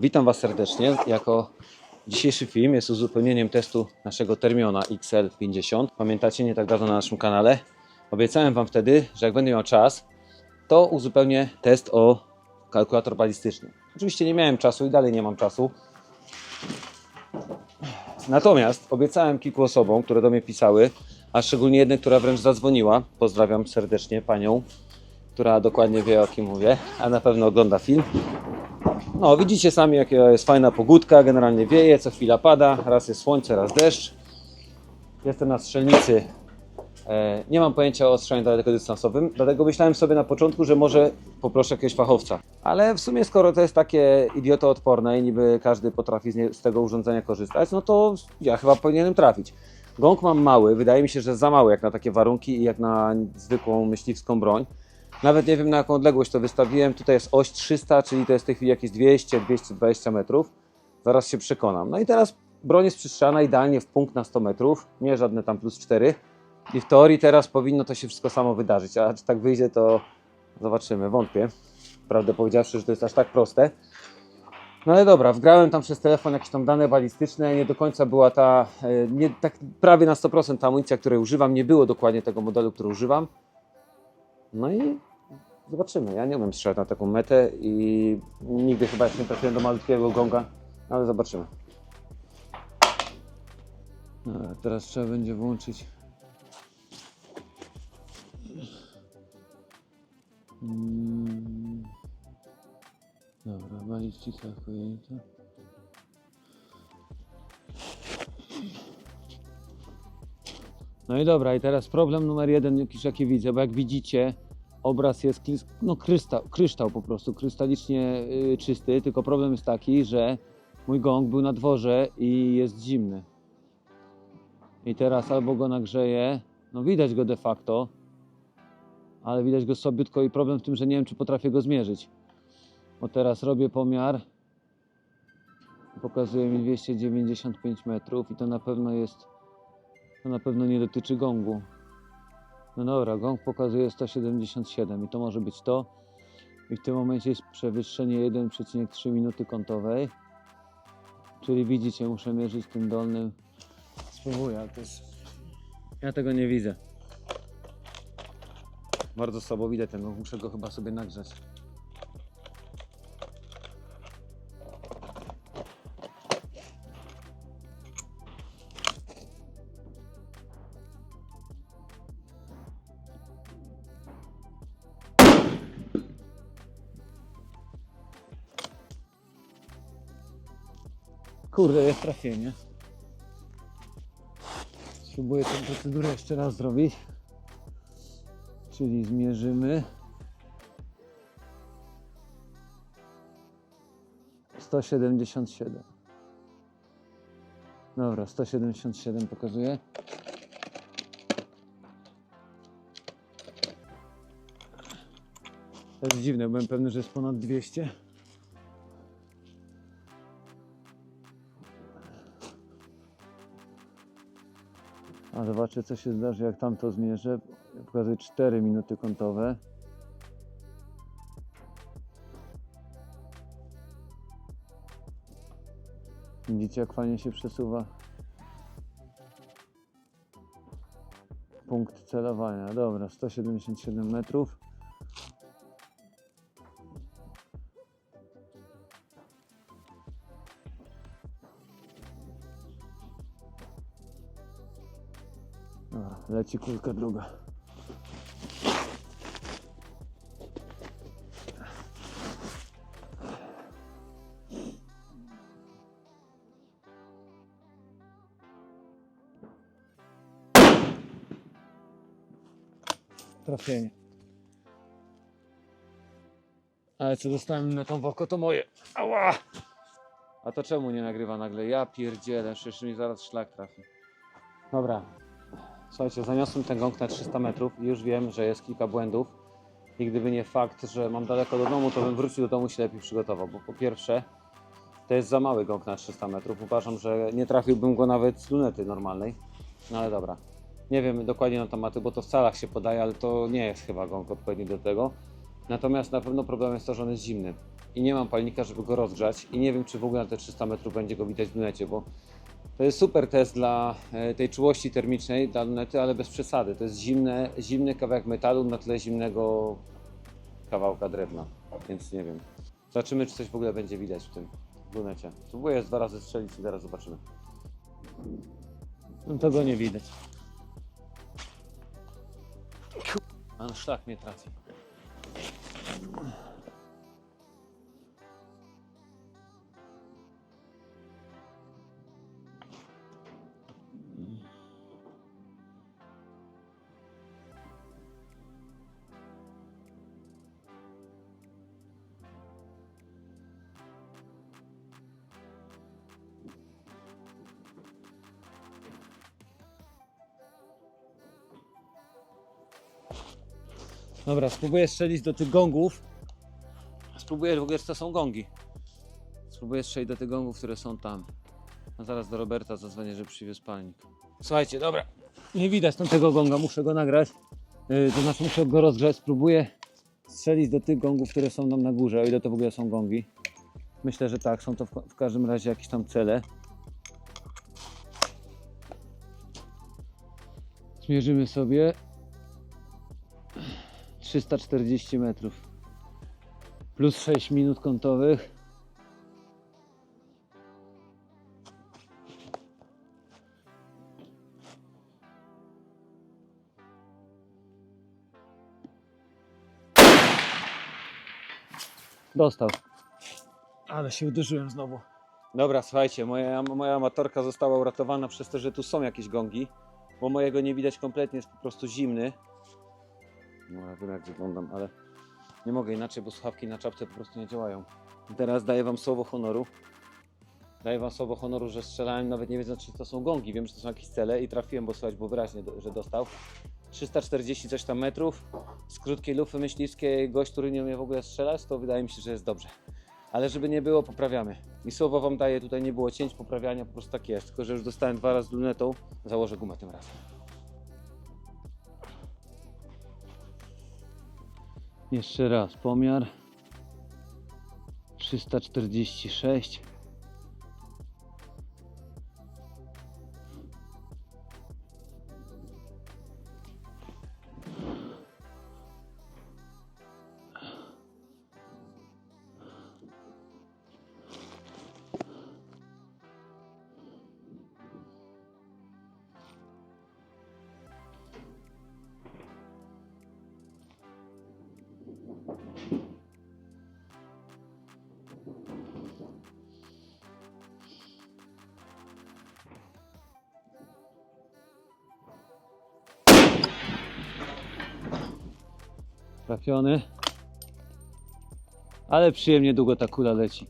Witam Was serdecznie. Jako dzisiejszy film jest uzupełnieniem testu naszego Termiona XL50. Pamiętacie, nie tak dawno na naszym kanale. Obiecałem Wam wtedy, że jak będę miał czas, to uzupełnię test o kalkulator balistyczny. Oczywiście nie miałem czasu i dalej nie mam czasu. Natomiast obiecałem kilku osobom, które do mnie pisały, a szczególnie jednej, która wręcz zadzwoniła. Pozdrawiam serdecznie panią, która dokładnie wie o kim mówię, a na pewno ogląda film. No, widzicie sami, jaka jest fajna pogódka. Generalnie wieje, co chwila pada. Raz jest słońce, raz deszcz. Jestem na strzelnicy. E, nie mam pojęcia o strzelaniu dalekodystansowym, dlatego myślałem sobie na początku, że może poproszę jakiegoś fachowca. Ale w sumie, skoro to jest takie idiotoodporne i niby każdy potrafi z, nie, z tego urządzenia korzystać, no to ja chyba powinienem trafić. Gong mam mały, wydaje mi się, że za mały jak na takie warunki i jak na zwykłą myśliwską broń. Nawet nie wiem na jaką odległość to wystawiłem. Tutaj jest oś 300, czyli to jest w tej chwili jakieś 200-220 metrów. Zaraz się przekonam. No i teraz broń jest przystrzana idealnie w punkt na 100 metrów, nie żadne tam plus 4. I w teorii teraz powinno to się wszystko samo wydarzyć, a czy tak wyjdzie to zobaczymy, wątpię. Prawdę powiedziawszy, że to jest aż tak proste. No ale dobra, wgrałem tam przez telefon jakieś tam dane balistyczne, nie do końca była ta, e, nie, tak prawie na 100% ta amunicja, której używam, nie było dokładnie tego modelu, który używam. No i zobaczymy. Ja nie umiem strzelać na taką metę i nigdy chyba jeszcze nie trafiłem do malutkiego gonga, ale zobaczymy. Dobra, teraz trzeba będzie włączyć. Mm. Dobra, balistyka. No i dobra, i teraz problem numer jeden, jakiś jaki widzę, bo jak widzicie, obraz jest no, kryształ, kryształ po prostu, krystalicznie y, czysty, tylko problem jest taki, że mój gong był na dworze i jest zimny. I teraz albo go nagrzeję, no widać go de facto, ale widać go sobiutko i problem w tym, że nie wiem, czy potrafię go zmierzyć. Bo teraz robię pomiar, pokazuje mi 295 metrów i to na pewno jest, to na pewno nie dotyczy gongu. No dobra, gong pokazuje 177 i to może być to. I w tym momencie jest przewyższenie 1,3 minuty kątowej. Czyli widzicie, muszę mierzyć tym dolnym. Spróbuję, ale to jest... Ja tego nie widzę. Bardzo słabo widać ten muszę go chyba sobie nagrzać. Kurde, jest trafienie. Spróbuję tę procedurę jeszcze raz zrobić. Czyli zmierzymy. 177. Dobra, 177 pokazuje. To jest dziwne, byłem pewny, że jest ponad 200. Zobaczę co się zdarzy jak tam to zmierzę. Pokazuje 4 minuty kątowe. Widzicie jak fajnie się przesuwa punkt celowania. Dobra, 177 metrów. Dobra, leci kulka druga. Trafienie. Ale co dostałem na tą w oko, to moje. Ała! A to czemu nie nagrywa nagle? Ja pierdzielę, przecież mi zaraz szlak trafi. Dobra, Słuchajcie, zaniosłem ten gong na 300 metrów i już wiem, że jest kilka błędów. I gdyby nie fakt, że mam daleko do domu, to bym wrócił do domu i się lepiej przygotował. Bo po pierwsze, to jest za mały gong na 300 metrów. Uważam, że nie trafiłbym go nawet z lunety normalnej. No ale dobra. Nie wiem dokładnie na tematy, bo to w calach się podaje, ale to nie jest chyba gong odpowiedni do tego. Natomiast na pewno problem jest to, że on jest zimny. i nie mam palnika, żeby go rozgrzać i nie wiem, czy w ogóle na te 300 metrów będzie go widać w lunecie, bo to jest super test dla e, tej czułości termicznej dla lunety, ale bez przesady. To jest zimne, zimny kawałek metalu na tle zimnego kawałka drewna, więc nie wiem. Zobaczymy, czy coś w ogóle będzie widać w tym lunecie. Spróbuję dwa razy strzelić i zaraz zobaczymy. No to go nie widać. An szlak mnie traci. Dobra, spróbuję strzelić do tych gongów. Spróbuję w ogóle, czy to są gongi. Spróbuję strzelić do tych gongów, które są tam. A zaraz do Roberta zadzwonię, że przywiózł palnik. Słuchajcie, dobra. Nie widać tam tego gonga, muszę go nagrać. Yy, to znaczy muszę go rozgrzać. Spróbuję strzelić do tych gongów, które są tam na górze, o ile to w ogóle są gongi. Myślę, że tak, są to w, w każdym razie jakieś tam cele. Zmierzymy sobie 340 metrów plus 6 minut kątowych. Dostał. Ale się uderzyłem znowu. Dobra, słuchajcie, moja, moja amatorka została uratowana przez to, że tu są jakieś gongi, bo mojego nie widać kompletnie, jest po prostu zimny. No ja wiem jak wyglądam, ale nie mogę inaczej, bo słuchawki na czapce po prostu nie działają. Teraz daję wam słowo honoru. Daję wam słowo honoru, że strzelałem nawet nie wiedząc, czy to są gongi. Wiem, że to są jakieś cele i trafiłem, bo słychać było wyraźnie, że dostał. 340 coś tam metrów. Z krótkiej lufy myśliwskiej gość, który nie umie w ogóle strzelać, to wydaje mi się, że jest dobrze. Ale żeby nie było, poprawiamy. I słowo wam daję, tutaj nie było cięć poprawiania, po prostu tak jest. Tylko, że już dostałem dwa razy lunetą, założę gumę tym razem. Jeszcze raz pomiar. 346 trafiony. Ale przyjemnie długo ta kula leci.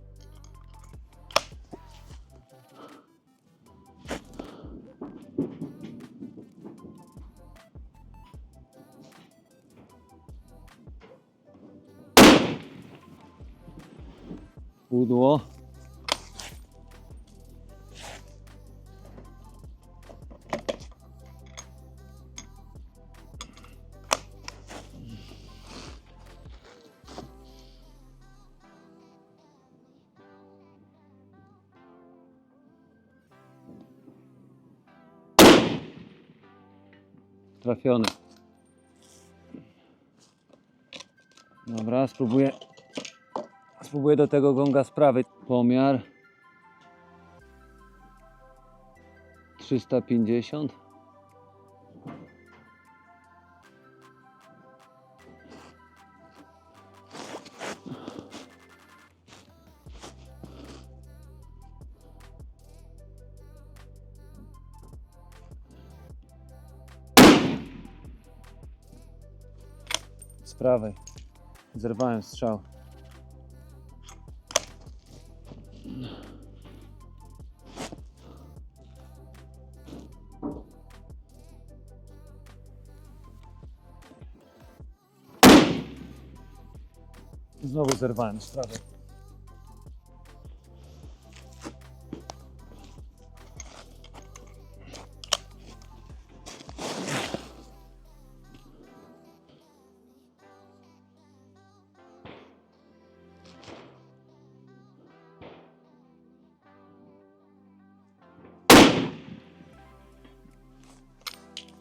Pudło. Trafiony. Dobra, spróbuję. Spróbuję do tego gonga z prawej. Pomiar. 350. Z prawej. Zerwałem strzał. Znowu zerwałem sprawę.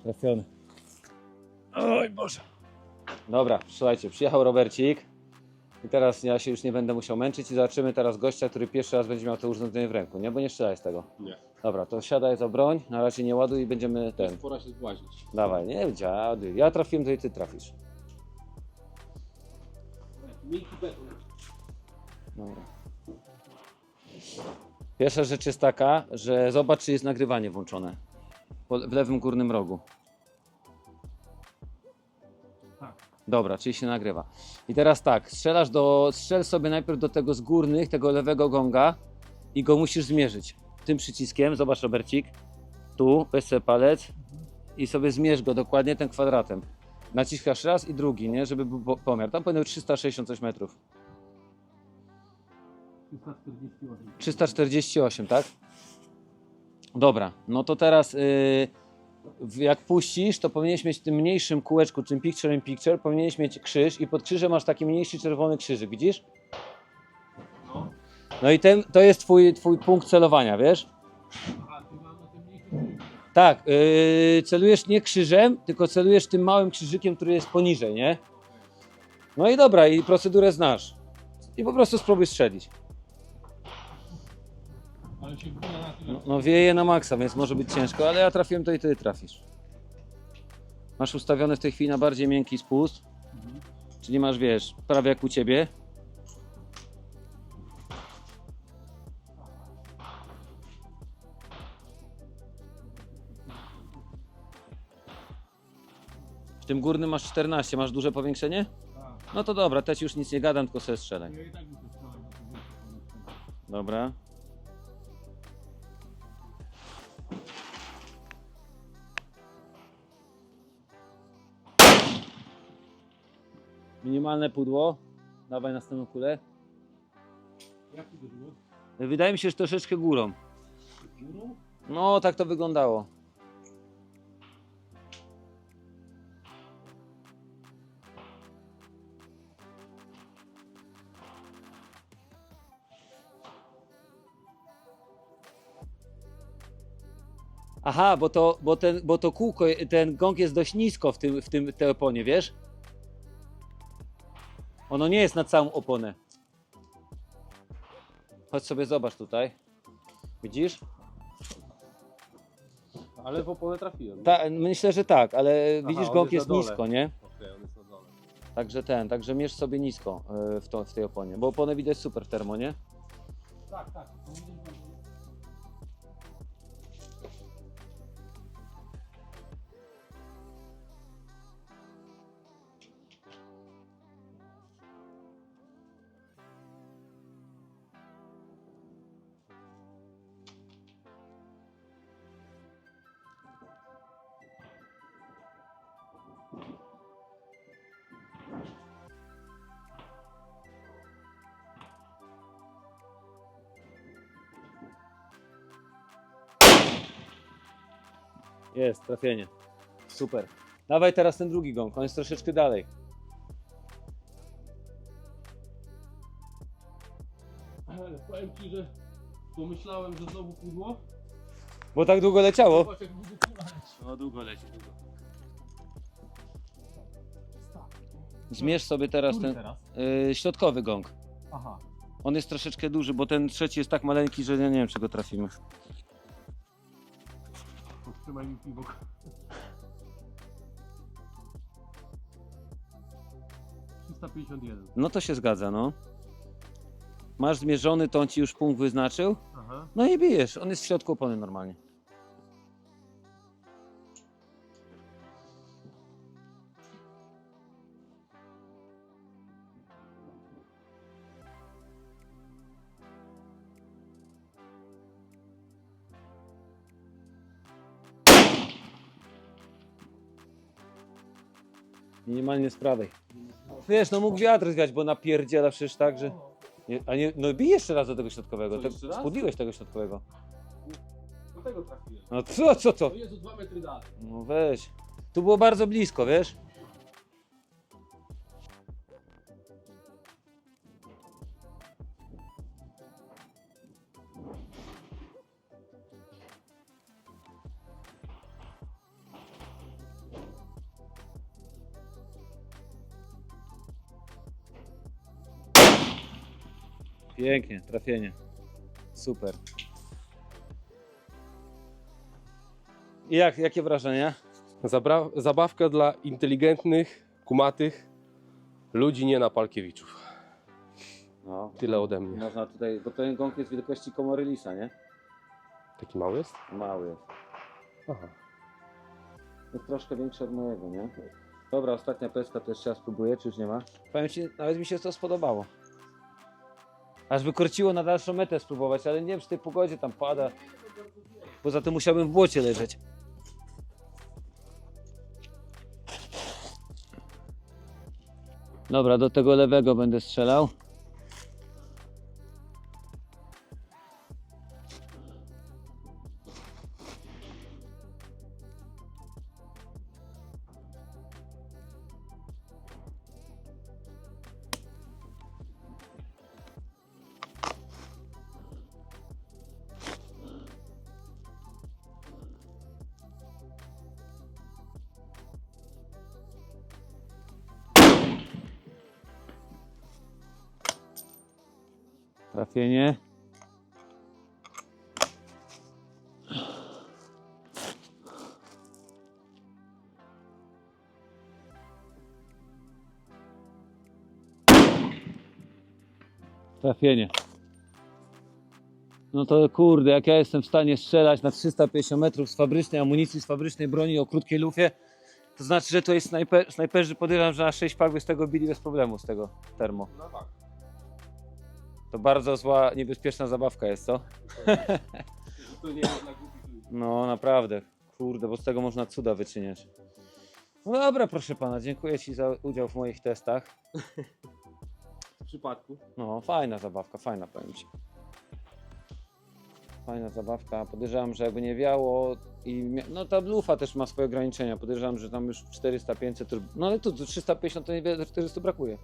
Trafiony. Oj Boże. Dobra, słuchajcie, przyjechał Robercik. I teraz ja się już nie będę musiał męczyć i zobaczymy teraz gościa, który pierwszy raz będzie miał to urządzenie w ręku, nie? Bo nie strzelaj z tego. Nie. Dobra, to siadaj za broń, na razie nie ładuj i będziemy ten. Pora się zbłaźnić. Dawaj, nie dziaduj. Ja trafiłem, to i ty trafisz. Miękki beton. Dobra. Pierwsza rzecz jest taka, że zobacz, czy jest nagrywanie włączone. Po, w lewym górnym rogu. Dobra, czyli się nagrywa. I teraz tak, strzelasz do, strzel sobie najpierw do tego z górnych, tego lewego gonga i go musisz zmierzyć. Tym przyciskiem, zobacz Robercik, tu, weź sobie palec i sobie zmierz go dokładnie tym kwadratem. Naciskasz raz i drugi, nie, żeby był po- pomiar. Tam powinno być 360 coś metrów. 348. 348, tak? Dobra, no to teraz yy, jak puścisz, to powinieneś mieć w tym mniejszym kółeczku, tym picture in picture, powinieneś mieć krzyż i pod krzyżem masz taki mniejszy czerwony krzyżyk, widzisz? No. No i ten, to jest twój, twój punkt celowania, wiesz? Tak, yy, celujesz nie krzyżem, tylko celujesz tym małym krzyżykiem, który jest poniżej, nie? No i dobra, i procedurę znasz. I po prostu spróbuj strzelić. No, no wieje na maksa, więc może być ciężko, ale ja trafiłem, to i ty trafisz. Masz ustawiony w tej chwili na bardziej miękki spust, czyli masz, wiesz, prawie jak u ciebie. W tym górnym masz 14, masz duże powiększenie? Tak. No to dobra, te ci już nic nie gadam, tylko sobie strzelaj. Ja Minimalne pudło. Dawaj następną kulę. Jak to było? Wydaje mi się, że troszeczkę górą. Górą? No, tak to wyglądało. Aha, bo to, bo ten, bo to kółko, ten gong jest dość nisko w tym, w tym tej oponie, wiesz? Ono nie jest na całą oponę. Chodź sobie zobacz tutaj. Widzisz? Ale w opole trafiłem. Ta, myślę, że tak, ale widzisz, on gong jest jest na dole. nisko, nie? Okej, on jest na dole. Także ten, także mierz sobie nisko y, w, to, w tej oponie, bo oponę widać super w termo, nie? Tak, tak. Jest, trafienie. Super. Dawaj teraz ten drugi gong, on jest troszeczkę dalej. Ale powiem ci, że pomyślałem, że znowu pudło. Bo tak długo leciało. Zobacz jak długo kula leci. No długo leci, długo. Zmierz sobie teraz Który ten teraz? y, środkowy gong. Aha. On jest troszeczkę duży, bo ten trzeci jest tak maleńki, że ja nie wiem, czy go trafimy. Podtrzymaj mi piwo. No to się zgadza, no. Masz zmierzony, to on ci już punkt wyznaczył. Aha. No i bijesz, on jest w środku opony normalnie. Minimalnie z prawej. Wiesz, no mógł wiatr zwiać, bo napierdziela przecież tak, że... Nie, a nie, no bij jeszcze raz do tego środkowego. Co, Te, jeszcze raz? spudliłeś tego środkowego. Do tego trafiłem. No co, co, co? O Jezu, dwa metry dalej. No weź. Tu było bardzo blisko, wiesz? Pięknie, trafienie. Super. I jak, jakie wrażenia? Zabra- zabawka dla inteligentnych, kumatych ludzi, nie na Palkiewiczów. No, Tyle ode mnie. można tutaj, bo ten gąk jest wielkości komory lisa, nie? Taki mały jest? Mały jest. Aha. Jest troszkę większy od mojego, nie? Dobra, ostatnia peska też ja spróbuję, czy już nie ma? Powiem Ci, nawet mi się to spodobało. Aż by korciło na dalszą metę spróbować, ale nie wiem, czy tej pogodzie tam pada. Poza tym musiałbym w błocie leżeć. Dobra, do tego lewego będę strzelał. Trafienie. Trafienie. No to kurde, jak ja jestem w stanie strzelać na 350 metrów z fabrycznej amunicji, z fabrycznej broni o krótkiej lufie, to znaczy, że to jest snajper, snajperzy podejrzewam, że na 6 pak by z tego bili bez problemu, z tego termo. No tak. To bardzo zła, niebezpieczna zabawka jest, co? To nie. No naprawdę, kurde, bo z tego można cuda wyczyniać. No dobra, proszę pana, dziękuję ci za udział w moich testach. W przypadku. No, fajna zabawka, fajna powiem ci. Fajna zabawka. Podejrzewam, że jakby nie wiało i mia- no ta lufa też ma swoje ograniczenia. Podejrzewam, że tam już 400-500 to... No ale tu do 350 to niewiele 400 brakuje.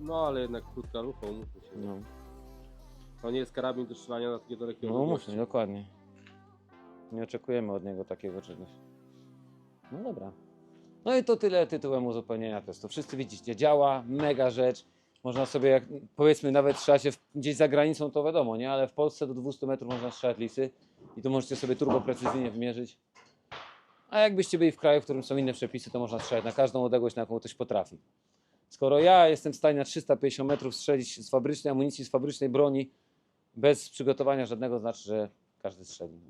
No ale jednak krótka lufa, umówmy się. No, To nie jest karabin do strzelania na takie dalekie no odległości. mówmy, dokładnie. Nie oczekujemy od niego takiego czegoś. No dobra. No i to tyle tytułem uzupełnienia testu. Wszyscy widzicie, działa, mega rzecz. Można sobie, jak powiedzmy, nawet trzeba się w, gdzieś za granicą, to wiadomo, nie? Ale w Polsce do 200 metrów można strzelać lisy i tu możecie sobie turbo precyzyjnie wymierzyć. A jakbyście byli w kraju, w którym są inne przepisy, to można strzelać na każdą odległość, na jaką ktoś potrafi. Skoro ja jestem w stanie na 350 metrów strzelić z fabrycznej amunicji, z fabrycznej broni, bez przygotowania żadnego znaczy, że każdy strzeli.